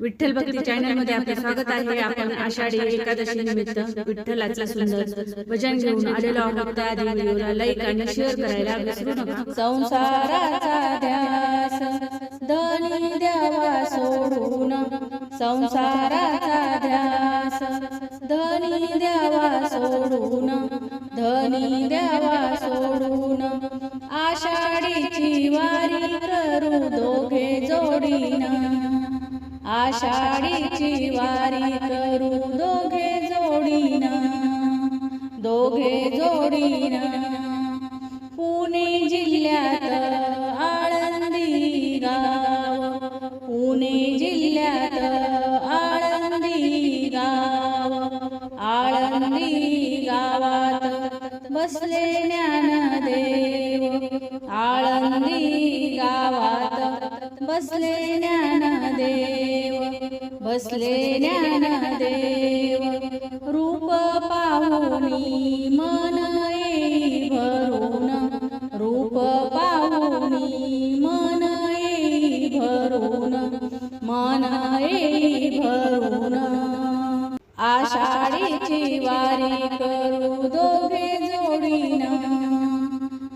विठ्ठल भक्ती चॅनलमध्ये आपले स्वागत आहे. आपण आषाढी एकादशी निमित्त विठ्ठलाचे सुंदर भजन घेऊन आलेलो आहोत. त्या लाईक आणि शेअर करायला विसरू नका. संसाराचा ध्यास धनी द्यावा सोडून संसाराचा ध्यास धनी द्यावा सोडून धनी द्यावा सोडून आषाढीची वारी करू दोघे जोडीन आषाढीची वारी करू दोघे जोडीन दोघे जोडीन. आळंदी गावात बसले ज्ञानदेव बसले ज्ञानदेव रूप पाहुनी मन येई भरून रूप पाहुनी मन येई भरून मन येई भरून. आषाढीची वारी करू दो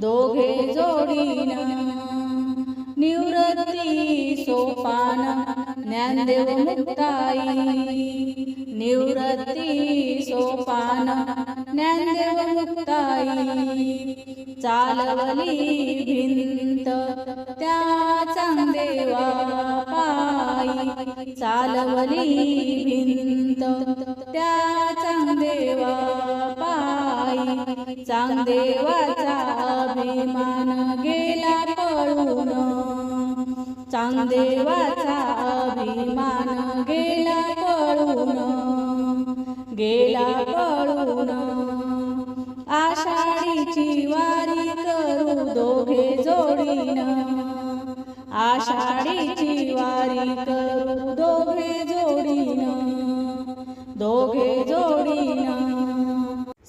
दोघे जोडीन निवृत्ती सोपान ज्ञानदेव मुक्ताई. निवृत्ती सोपान ज्ञानदेव मुक्ताई. चालवली भिंत त्या चांदेवा पायी. चालवली भिंत त्या चांदेवा पायी. चांदेवाचा अभिमान गेला पळून चांदेवाचा अभिमान गेला पळून गेला पळून आषाढीची वारी करू दोघे जोडीन. आषाढीची वारी करू दोघे जोडीन. दोघे जोडीन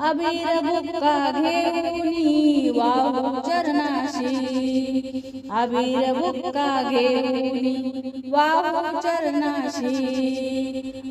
अबीर बुक्का घेऊनी वाहू चरणाशी. अबीर बुक्का घेऊनी वाहू चरणाशी.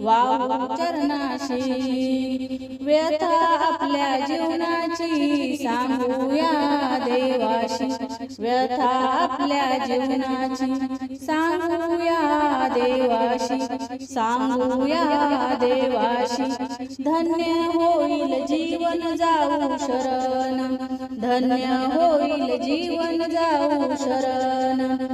वाहू चरणाशी. व्यथा आपल्या जीवनाची सांगूया देवाशी. व्यथा आपल्या जीवनाची सांगूया देवाशी. सांगूया देवाशी. धन्य होईल जीवन जाऊ शरण. धन्य होईल जीवन जाऊ शरण.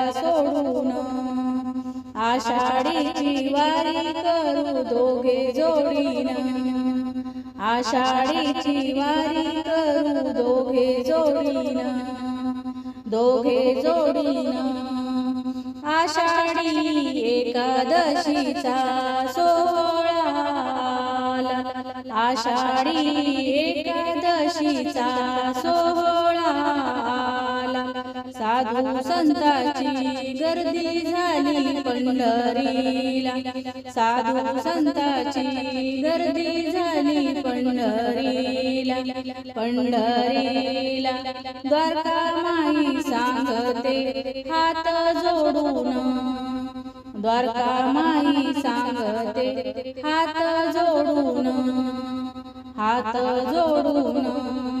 आषाढीची वारी करू दोघे जोडीन. आषाढीची वारी करू दोघे जोडीन. दोघे जोडीन. आषाढी एकादशीचा सोहळा आषाढी एकादशीचा सोहळा साधू संतांची गर्दी झाली पंढरीला. साधू संतांची गर्दी झाली पंढरीला. पंढरीला द्वारका माई सांगते हात जोडून. द्वारका माई सांगते हात जोडून. हात जोडून.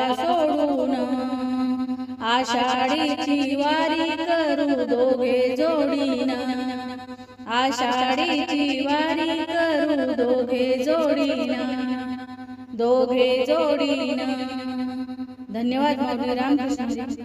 आषाढीची वारी करू दोघे जोडीन. आषाढीची वारी करू दोघे जोडीन. दोघे जोडीन. धन्यवाद माऊली रामकृष्ण